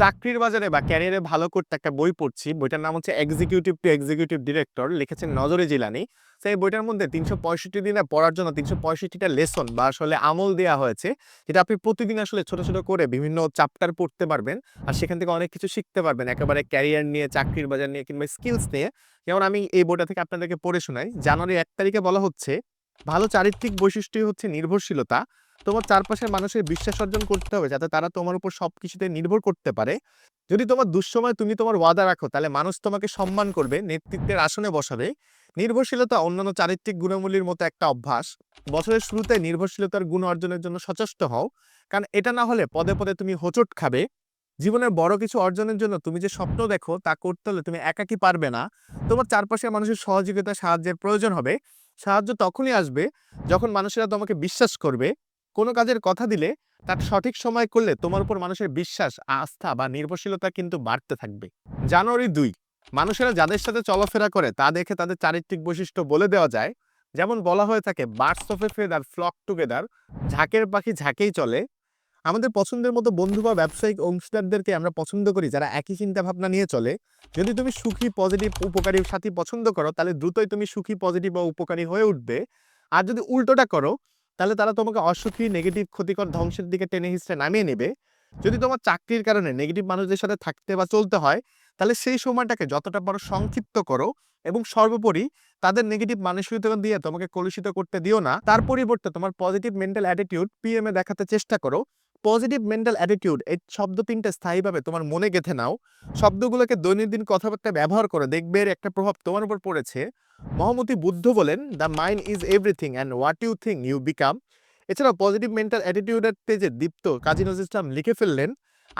চাকরির বাজারে বা ক্যারিয়ারে ভালো করতে একটা বই পড়ছি, বইটার নাম হচ্ছে এক্সিকিউটিভ টু এক্সিকিউটিভ ডিরেক্টর লিখেছেন নজরে জিলানি। এই বইটার মধ্যে তিনশো পঁয়ষট্টি দিনে পড়ার জন্য তিনশো পঁয়ষট্টিটা লেসন বা আসলে আমল দেওয়া হয়েছে, যেটা আপনি প্রতিদিন আসলে ছোট ছোট করে বিভিন্ন চ্যাপ্টার পড়তে পারবেন আর সেখান থেকে অনেক কিছু শিখতে পারবেন, একেবারে ক্যারিয়ার নিয়ে, চাকরির বাজার নিয়ে কিংবা স্কিলস নিয়ে। যেমন আমি এই বইটা থেকে আপনাদেরকে পড়ে শোনাই। জানুয়ারি এক তারিখে বলা হচ্ছে, ভালো চারিত্রিক বৈশিষ্ট্যই হচ্ছে নির্ভরশীলতা। তোমার চারপাশের মানুষের বিশ্বাস অর্জন করতে হবে যাতে তারা তোমার উপর সব কিছুতে নির্ভর করতে পারে। যদি তোমার দুঃসময় তুমি তোমার ওয়াদা রাখো, তাহলে মানুষ তোমাকে সম্মান করবে, নেতৃত্বের আসনে বসাবে। নির্ভরশীলতা অন্যান্য চারিত্রিক গুণাবলীর মতো একটা অভ্যাস। বছরের শুরুতে নির্ভরশীলতার গুণ অর্জনের জন্য সচেষ্ট হও। কারণ এটা না হলে পদে পদে তুমি হোঁচট খাবে। জীবনের বড় কিছু অর্জনের জন্য তুমি যে স্বপ্ন দেখো, তা করতে হলে তুমি একাকি পারবে না। তোমার চারপাশের মানুষের সহযোগিতা সাহায্যের প্রয়োজন হবে। সাহায্য তখনই আসবে যখন মানুষেরা তোমাকে বিশ্বাস করবে। কোনো কাজের কথা দিলে তার সঠিক সময় করলে তোমার উপর মানুষের বিশ্বাস, আস্থা বা নির্ভরশীলতা কিন্তু বাড়তে থাকবে। জানুয়ারি দুই, মানুষেরা যাদের সাথে চলাফেরা করে তা দেখে তাদের চারিত্রিক বৈশিষ্ট্য বলে দেওয়া যায়। যেমন বলা হয়ে থাকে birds of a feather flock together ঝাঁকের পাখি ঝাঁকেই চলে। আমাদের পছন্দের মতো বন্ধু বা ব্যবসায়িক অংশীদারদেরকে আমরা পছন্দ করি যারা একই চিন্তা ভাবনা নিয়ে চলে। যদি তুমি সুখী পজিটিভ উপকারী সাথী পছন্দ করো, তাহলে দ্রুতই তুমি সুখী পজিটিভ বা উপকারী হয়ে উঠবে। আর যদি উল্টোটা করো তাহলে তারা তোমাকে অসুখী নেগেটিভ ক্ষতিকর, ধ্বংসের দিকে টেনে হিসেবে নামিয়ে নেবে। যদি তোমার চাকরির কারণে নেগেটিভ মানুষদের সাথে থাকতে বা চলতে হয়, তাহলে সেই সময়টাকে যতটা বড় সংক্ষিপ্ত করো এবং সর্বোপরি তাদের নেগেটিভ মানসিকতা দিয়ে তোমাকে কলুষিত করতে দিও না। তার পরিবর্তে তোমার পজিটিভ মেন্টাল অ্যাটিটিউড পিএমএ দেখাতে চেষ্টা করো পজিটিভ মেন্টাল অ্যাটিটিউড এই শব্দ তিনটে স্থায়ীভাবে তোমার মনে গেঁথে নাও। শব্দগুলোকে দৈনন্দিন কথাবার্তায় ব্যবহার করে দেখবে এর একটা প্রভাব তোমার উপর পড়েছে। মহামতি বুদ্ধ বলেন the mind is everything and what you think you become এছাড়াও পজিটিভ মেন্টাল অ্যাটিটিউডের তেজে দীপ্ত কাজী নজরুল ইসলাম লিখে ফেললেন,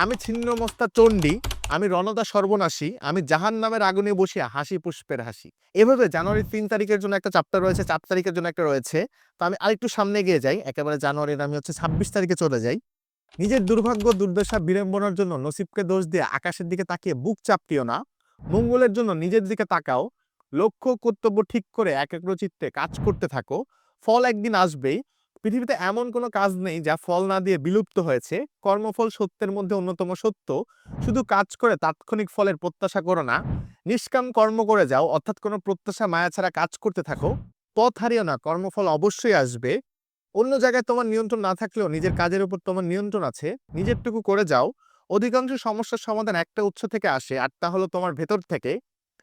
আমি ছিন্নমস্তা চণ্ডী, আমি রণদা সর্বনাশী, আমি জাহান নামের আগুনে বসিয়া হাসি পুষ্পের হাসি। এভাবে জানুয়ারির তিন তারিখের জন্য একটা চ্যাপ্টার রয়েছে, চার তারিখের জন্য একটা রয়েছে। তো আমি আরেকটু সামনে গিয়ে যাই, একেবারে জানুয়ারির, আমি হচ্ছে ছাব্বিশ তারিখে চলে যাই। নিজের দুর্ভাগ্য, দুর্দশা বিড়ম্বনার জন্য নসিবকে দোষ দিয়ে আকাশের দিকে তাকিয়ে বুক চাপটিও না। মঙ্গলের জন্য নিজের দিকে তাকাও। লক্ষ্য কর্তব্য ঠিক করে একাগ্রচিত্তে কাজ করতে থাকো। ফল একদিন আসবেই। পৃথিবীতে এমন কোনো কাজ নেই যা ফল না দিয়ে বিলুপ্ত হয়েছে। কর্মফল সত্যের মধ্যে অন্যতম সত্য। শুধু কাজ করে তাৎক্ষণিক ফলের প্রত্যাশা করো না। নিষ্কাম কর্ম করে যাও। অর্থাৎ কোনো প্রত্যাশা, মায়া ছাড়া কাজ করতে থাকো। পথ হারিও না। কর্মফল অবশ্যই আসবে। অন্য জায়গায় তোমার নিয়ন্ত্রণ না থাকলেও নিজের কাজের উপর তোমার নিয়ন্ত্রণ আছে, নিজেরটুকু করে যাও। অধিকাংশ সমস্যার সমাধান একটা উৎস থেকে আসে, আর তা হলো তোমার ভেতর থেকে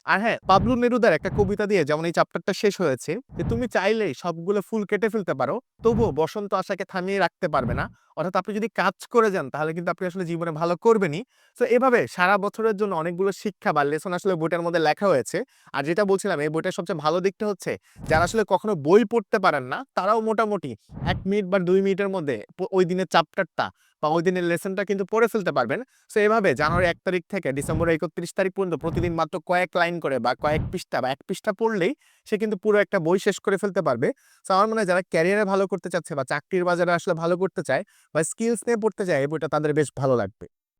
আর হ্যাঁ পাবলু নেরুদার একটা কবিতা দিয়ে যেমন এই চ্যাপ্টারটা শেষ হয়েছে যে, তুমি চাইলেই সবগুলো ফুল কেটে ফেলতে পারো, তবুও বসন্ত আশাকে থামিয়ে রাখতে পারবে না। অর্থাৎ আপনি যদি কাজ করে যান, তাহলে কিন্তু আপনি আসলে জীবনে ভালো করবেনই। তো এভাবে সারা বছরের জন্য অনেকগুলো শিক্ষা বা লেসন আসলে বইটার মধ্যে লেখা হয়েছে। আর যেটা বলছিলাম, এই বইটার সবচেয়ে ভালো দিকটা হচ্ছে, যারা আসলে কখনো বই পড়তে পারেন না, তারাও মোটামুটি এক মিনিট বা দুই মিনিটের মধ্যে ওই দিনের চ্যাপ্টারটা বা ওই দিনের লেসনটা কিন্তু পড়ে ফেলতে পারবেন। সো এভাবে জানুয়ারি এক তারিখ থেকে ডিসেম্বর একত্রিশ তারিখ পর্যন্ত প্রতিদিন মাত্র কয়েক লাইন করে বা কয়েক পৃষ্ঠা বা এক পৃষ্ঠা পড়লেই সে কিন্তু পুরো একটা বই শেষ করে ফেলতে পারবে। সো আমার মনে হয় যারা ক্যারিয়ারে ভালো করতে চাচ্ছে বা চাকরির বাজারে আসলে ভালো করতে চায় বা স্কিলস নিয়ে পড়তে চায়, এই বইটা তাদের বেশ ভালো লাগবে।